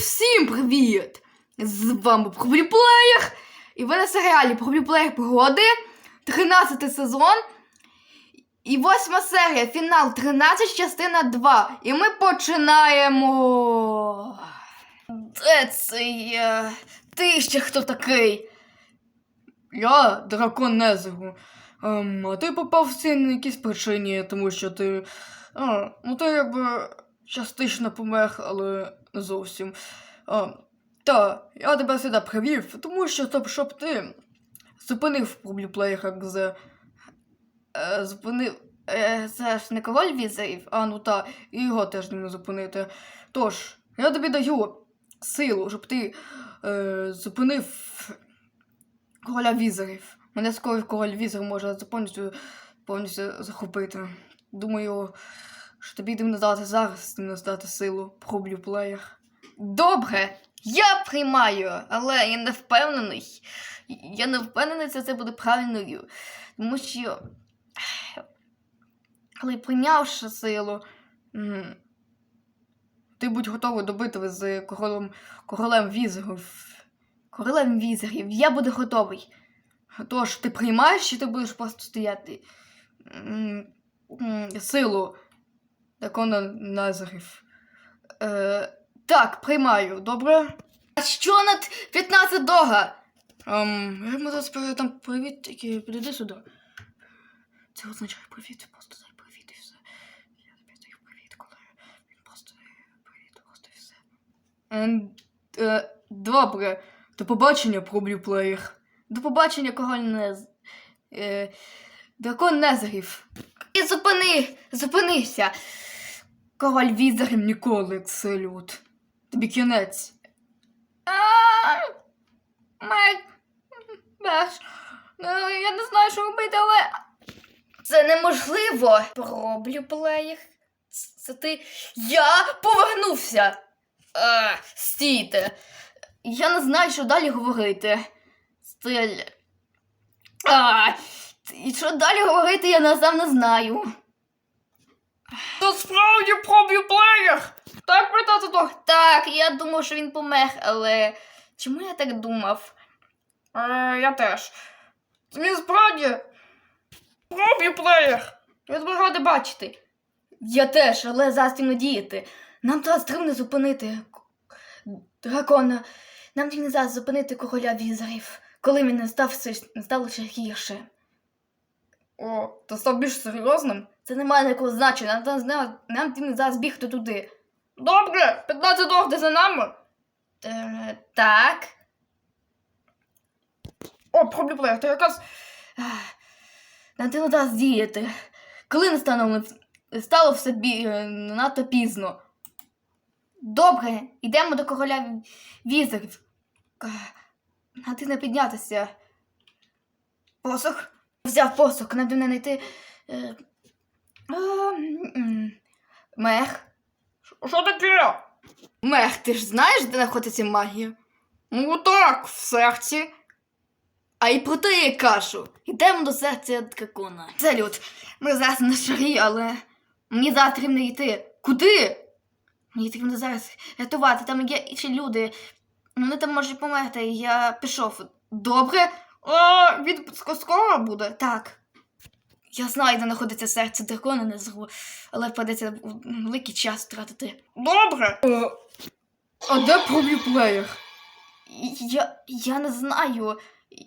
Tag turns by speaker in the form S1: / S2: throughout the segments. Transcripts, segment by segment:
S1: всім привіт! З вами Пробліплеєр. І ви на серіалі Пробліплеєр пригоди, 13 сезон. І восьма серія, фінал 13, частина 2. І ми починаємо. Де це я? Ти ще хто такий? Я дракон Незеру. Ем, а ти попав в ці на якісь причині, тому що ти. А, ну ти якби частично помер, але зовсім. А, та, я тебе сюди привів, тому що щоб, щоб ти зупинив проблюплеєра з. Е, зупинив. Е, це ж не король візерів, а ну та, і його теж не зупинити. Тож, я тобі даю силу, щоб ти е, зупинив короля візерів. Мене скоро король візер може повністю, повністю захопити. Думаю, що тобі йдемо здати зараз, не здати силу проблю плеєр. Добре, я приймаю, але я не впевнений. Я не впевнений, що це буде правильною. Тому що, коли прийнявши силу, ти будь готовий до битви з королем, королем візерів. Королем візерів, я буду готовий. Тож, ти приймаєш, чи ти будеш просто стояти? Силу дракона Назарів. Е, так, приймаю, добре? А що над 15 дога? Ем, я йому зараз передам привіт, тільки підійди сюди. Це означає привіт, просто дай привіт і все. Я тобі даю привіт, коли він просто привіт, просто і все. Ем, е, добре, до побачення, проблюплеєр. До побачення, король Нез. Е, дракон Незерів. І зупини, зупинися. Король візерів ніколи, Кселют. Тобі кінець. Беш. Ну, Я не знаю, що робити, але. Це неможливо. Роблю плеєр. Це ти. Я повернувся. А, стійте. Я не знаю, що далі говорити. Стиль. А, і що далі говорити, я сам не знаю. Це справді проб'юплеєр! Так, питати то. Так, я думав, що він помер, але чому я так думав? Е, я теж. Він справді проб'ю плеєр. Я тебе радий бачити. Я теж, але не діяти. Нам треба стримно зупинити дракона. Нам не зараз зупинити короля візерів, коли він не став стало ще гірше. О, то став більш серйозним? Це не має ніякого значення, нам, нам потрібно зараз бігти туди. Добре, 15 орди за нами. Е, так. О, проблюблер, ти якраз. Нам треба зараз діяти. Коли не стало, стало все бі... е, надто пізно. Добре, йдемо до короля візерів. А піднятися. Посох. Взяв посох, нам не знайти. Мех. Що таке? Мех, ти ж знаєш, де знаходиться магія? Ну так, в серці. А і про те я кажу. Йдемо до серця дракона. Салют, ми зараз на шарі, але мені зараз потрібно йти. Куди? Мені потрібно зараз рятувати, там є інші люди. Вони там можуть померти, я пішов. Добре? А, він ск- скоро буде? Так. Я знаю, де знаходиться серце дракона не зру, але впадеться великий час втратити. Добре. а де проблюплеєр? Я, я не знаю.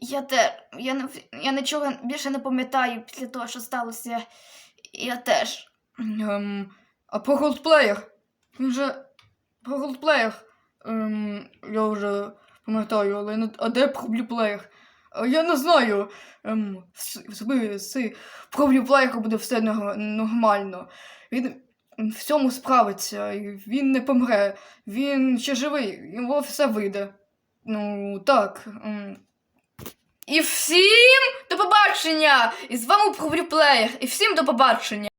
S1: Я те. Я, не, я нічого більше не пам'ятаю після того, що сталося. Я теж. Ем, а про голдплеєр? Він же. Про голдплеєр. Ем, я вже пам'ятаю, але не- а де проблюплеєр? А Я не знаю. Ем, з, проблюплеєром буде все нормально. Він в цьому справиться, він не помре. Він ще живий, його все вийде. Ну, так. ем. І всім до побачення! І з вами Проблюплеєр. І всім до побачення!